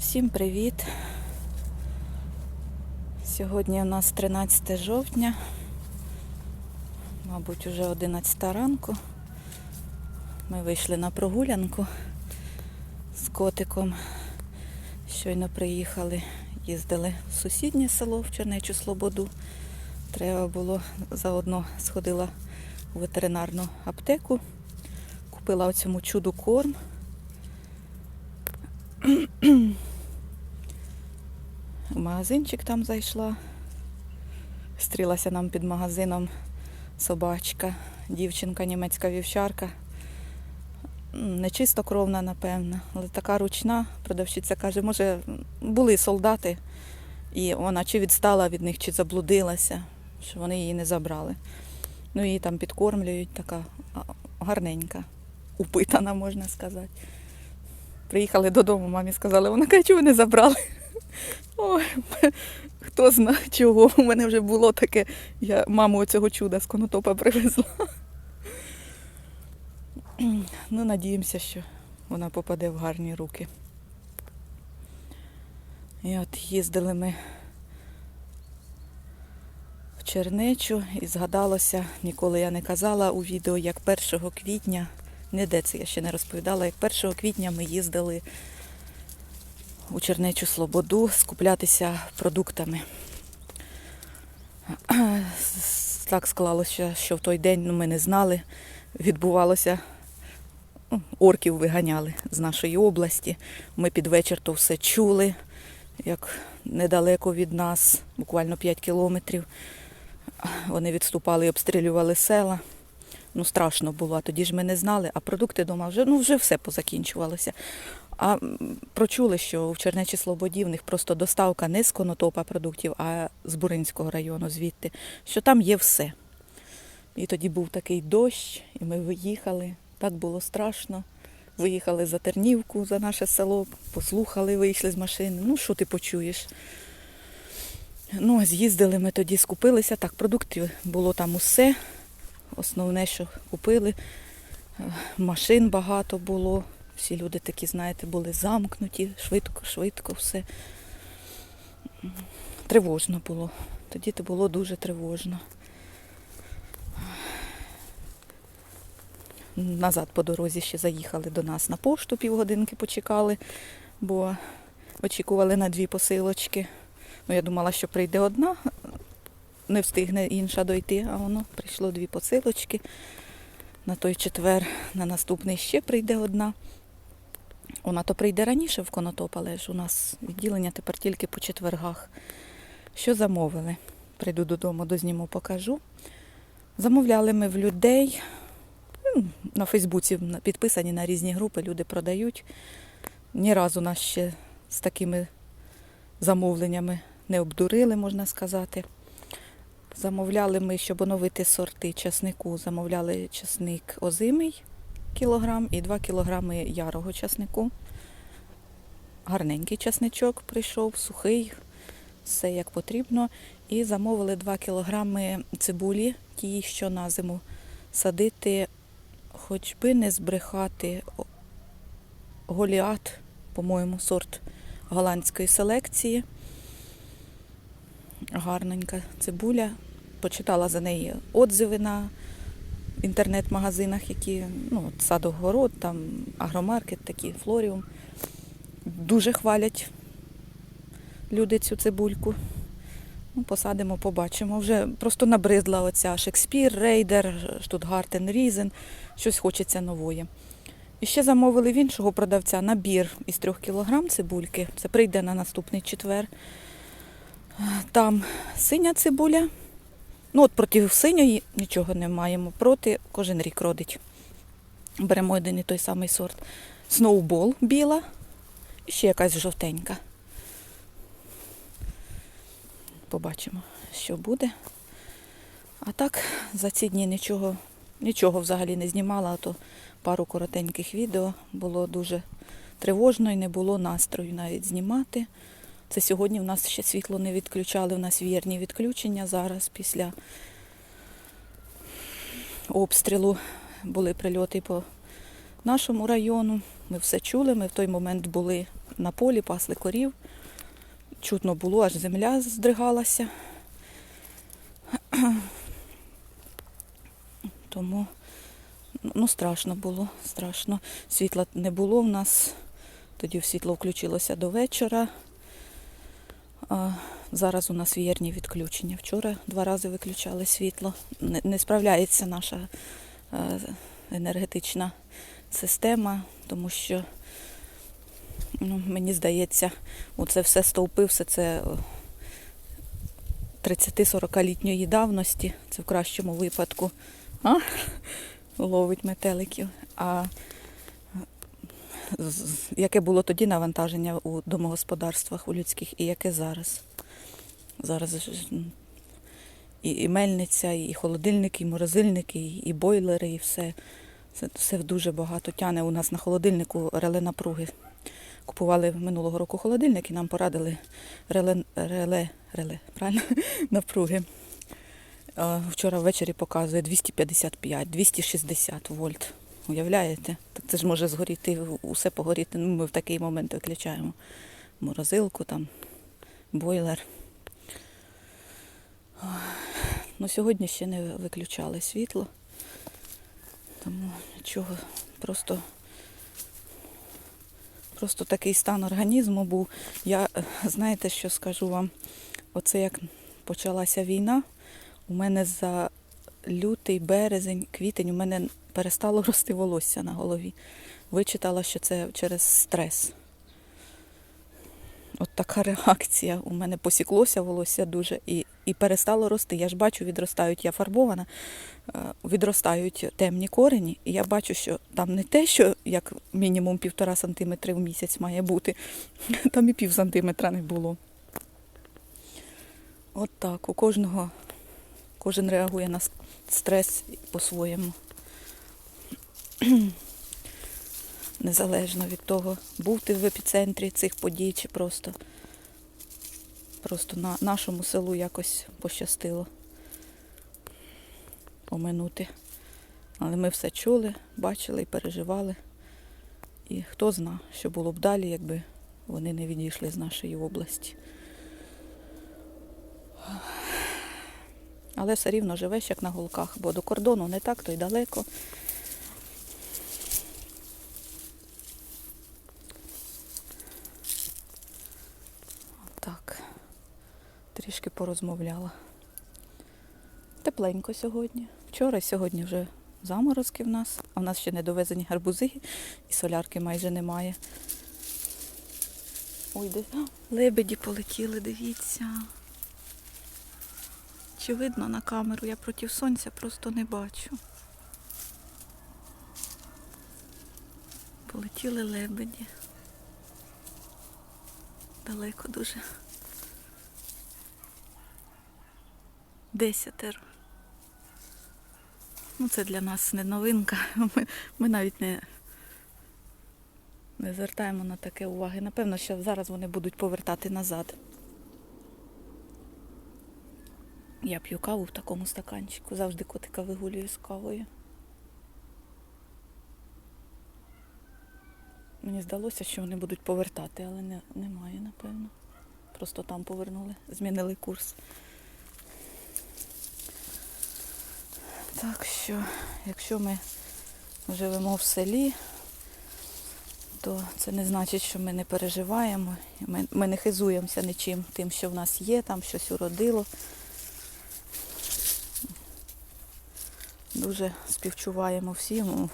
Всім привіт! Сьогодні у нас 13 жовтня, мабуть, уже 11 ранку. Ми вийшли на прогулянку з котиком. Щойно приїхали, їздили в сусіднє село в Чернечу Слободу. Треба було заодно сходила у ветеринарну аптеку, купила оцьому чуду корм. В магазинчик там зайшла. Стрілася нам під магазином собачка, дівчинка, німецька вівчарка. Не чистокровна, напевно, але така ручна. Продавщиця каже, може, були солдати, і вона чи відстала від них, чи заблудилася, що вони її не забрали. Ну, її там підкормлюють, така гарненька, упитана, можна сказати. Приїхали додому, мамі сказали, вона каже, чого не забрали? Ой, хто знає чого. У мене вже було таке, я маму оцього чуда з конотопа привезла. Ну, надіємося, що вона попаде в гарні руки. І от їздили ми в Чернечу і згадалося, ніколи я не казала у відео, як 1 квітня, ніде це я ще не розповідала, як 1 квітня ми їздили у Чернечу Слободу скуплятися продуктами. Так склалося, що в той день ну, ми не знали, відбувалося, орків виганяли з нашої області. Ми під вечір то все чули, як недалеко від нас, буквально 5 кілометрів. Вони відступали і обстрілювали села. Ну, страшно було, тоді ж ми не знали, а продукти вдома вже, ну, вже все позакінчувалося. А прочули, що в Чернечій Слободі в них просто доставка не з Конотопа продуктів, а з Буринського району звідти, що там є все. І тоді був такий дощ, і ми виїхали. Так було страшно. Виїхали за Тернівку, за наше село, послухали, вийшли з машини. Ну, що ти почуєш? Ну, з'їздили ми тоді, скупилися. Так, продуктів було там усе. Основне, що купили. Е, Машин багато було. Всі люди такі, знаєте, були замкнуті, швидко, швидко все. Тривожно було. Тоді то було дуже тривожно. Назад по дорозі ще заїхали до нас на пошту, півгодинки почекали, бо очікували на дві посилочки. Ну, я думала, що прийде одна, не встигне інша дойти, а воно прийшло дві посилочки. На той четвер, на наступний ще прийде одна. Вона то прийде раніше в Конотоп, але ж у нас відділення тепер тільки по четвергах. Що замовили? Прийду додому, дозніму, покажу. Замовляли ми в людей. На Фейсбуці підписані на різні групи, люди продають. Ні разу нас ще з такими замовленнями не обдурили, можна сказати. Замовляли ми, щоб оновити сорти часнику, замовляли часник озимий кілограм і 2 кілограми ярого часнику. Гарненький часничок прийшов, сухий, все як потрібно. І замовили 2 кілограми цибулі, ті, що на зиму садити, хоч би не збрехати голіат, по-моєму, сорт голландської селекції. Гарненька цибуля. Почитала за неї отзиви на інтернет-магазинах, які ну, садогород, там агромаркет, такі, флоріум. Дуже хвалять люди цю цибульку. Ну, посадимо, побачимо. Вже просто набридла оця Шекспір, Рейдер, Штутгартен, Різен. Щось хочеться нової. І ще замовили в іншого продавця набір із трьох кілограм цибульки. Це прийде на наступний четвер. Там синя цибуля. Ну, от проти синьої нічого не маємо. Проти кожен рік родить. Беремо один і той самий сорт. Сноубол біла і ще якась жовтенька. Побачимо, що буде. А так, за ці дні нічого, нічого взагалі не знімала, а то пару коротеньких відео було дуже тривожно і не було настрою навіть знімати. Це сьогодні в нас ще світло не відключали, в нас вірні відключення зараз після обстрілу були прильоти по нашому району. Ми все чули, ми в той момент були на полі, пасли корів. Чутно було, аж земля здригалася. Тому ну, страшно було, страшно. Світла не було в нас. Тоді світло включилося до вечора. Зараз у нас вієрні відключення. Вчора два рази виключали світло. Не, справляється наша е, енергетична система, тому що ну, мені здається, оце все стовпи, все це 30-40-літньої давності, це в кращому випадку. А? Ловить метеликів. А яке було тоді навантаження у домогосподарствах, у людських, і яке зараз. Зараз і, і мельниця, і холодильники, і морозильники, і, і бойлери, і все. Це все дуже багато тяне. У нас на холодильнику реле напруги. Купували минулого року холодильник і нам порадили реле, реле, реле правильно? напруги. Вчора ввечері показує 255, 260 вольт. Уявляєте? Це ж може згоріти, усе погоріти. Ну, ми в такий момент виключаємо морозилку, там, бойлер. Ну, сьогодні ще не виключали світло. Тому нічого, просто, просто такий стан організму був. Я, знаєте, що скажу вам? Оце як почалася війна, у мене за лютий, березень, квітень у мене перестало рости волосся на голові. Вичитала, що це через стрес. От така реакція. У мене посіклося волосся дуже і, і перестало рости. Я ж бачу, відростають, я фарбована, е, відростають темні корені, і я бачу, що там не те, що як мінімум півтора сантиметри в місяць має бути, там і пів сантиметра не було. От так, у кожного, кожен реагує на стрес по-своєму. Незалежно від того, був ти в епіцентрі цих подій чи просто, просто на нашому селу якось пощастило оминути. Але ми все чули, бачили і переживали. І хто зна, що було б далі, якби вони не відійшли з нашої області. Але все рівно живеш як на голках, бо до кордону не так, то й далеко. Так, трішки порозмовляла. Тепленько сьогодні. Вчора сьогодні вже заморозки в нас, а в нас ще не довезені гарбузи і солярки майже немає. Ой, де лебеді полетіли, дивіться. Чи видно на камеру? Я проти сонця просто не бачу. Полетіли лебеді. Далеко дуже. Десятеро. Ну, це для нас не новинка. Ми, ми навіть не, не звертаємо на таке уваги. Напевно, що зараз вони будуть повертати назад. Я п'ю каву в такому стаканчику. Завжди котика вигулюю з кавою. Мені здалося, що вони будуть повертати, але не, немає, напевно. Просто там повернули, змінили курс. Так що, якщо ми живемо в селі, то це не значить, що ми не переживаємо. Ми, ми не хизуємося нічим тим, що в нас є, там щось уродило. Дуже співчуваємо всім.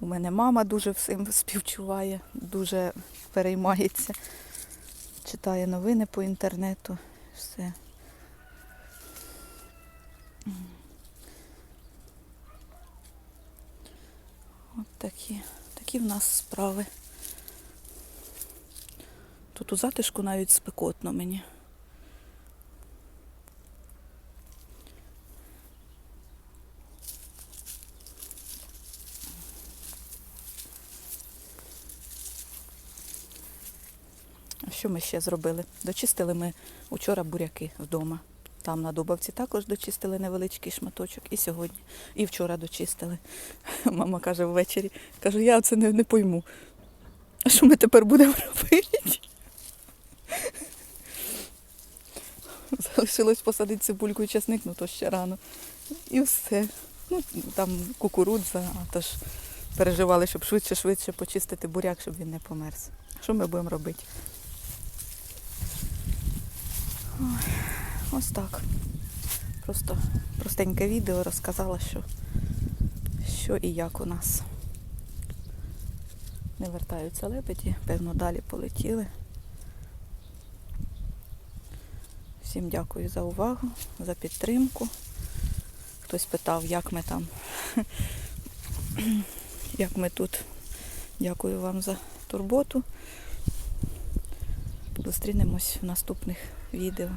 У мене мама дуже всім співчуває, дуже переймається, читає новини по інтернету. Все. От такі, такі в нас справи. Тут у затишку навіть спекотно мені. Що ми ще зробили? Дочистили ми учора буряки вдома. Там на Дубовці також дочистили невеличкий шматочок. І сьогодні, і вчора дочистили. Мама каже ввечері. Кажу, я це не, не пойму. А що ми тепер будемо робити? Залишилось посадити цибульку і часник, ну то ще рано. І все. Ну, там кукурудза, а то ж переживали, щоб швидше-швидше почистити буряк, щоб він не померз. Що ми будемо робити? Ой, ось так. Просто простеньке відео розказала, що, що і як у нас. Не вертаються лебеді, певно, далі полетіли. Всім дякую за увагу, за підтримку. Хтось питав, як ми там, як ми тут. Дякую вам за турботу. Зустрінемось в наступних відео.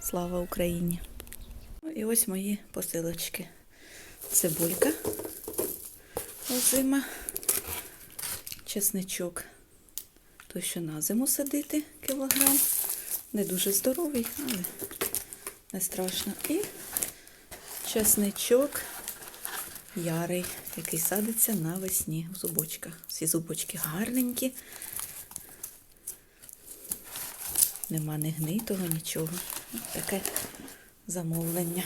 Слава Україні! Ну І ось мої посилочки. Цибулька озима, чесничок. Той, що на зиму садити кілограм. Не дуже здоровий, але не страшно. І чесничок ярий, який садиться навесні в зубочках. Всі зубочки гарненькі. Нема ні гнитого, нічого. Таке замовлення.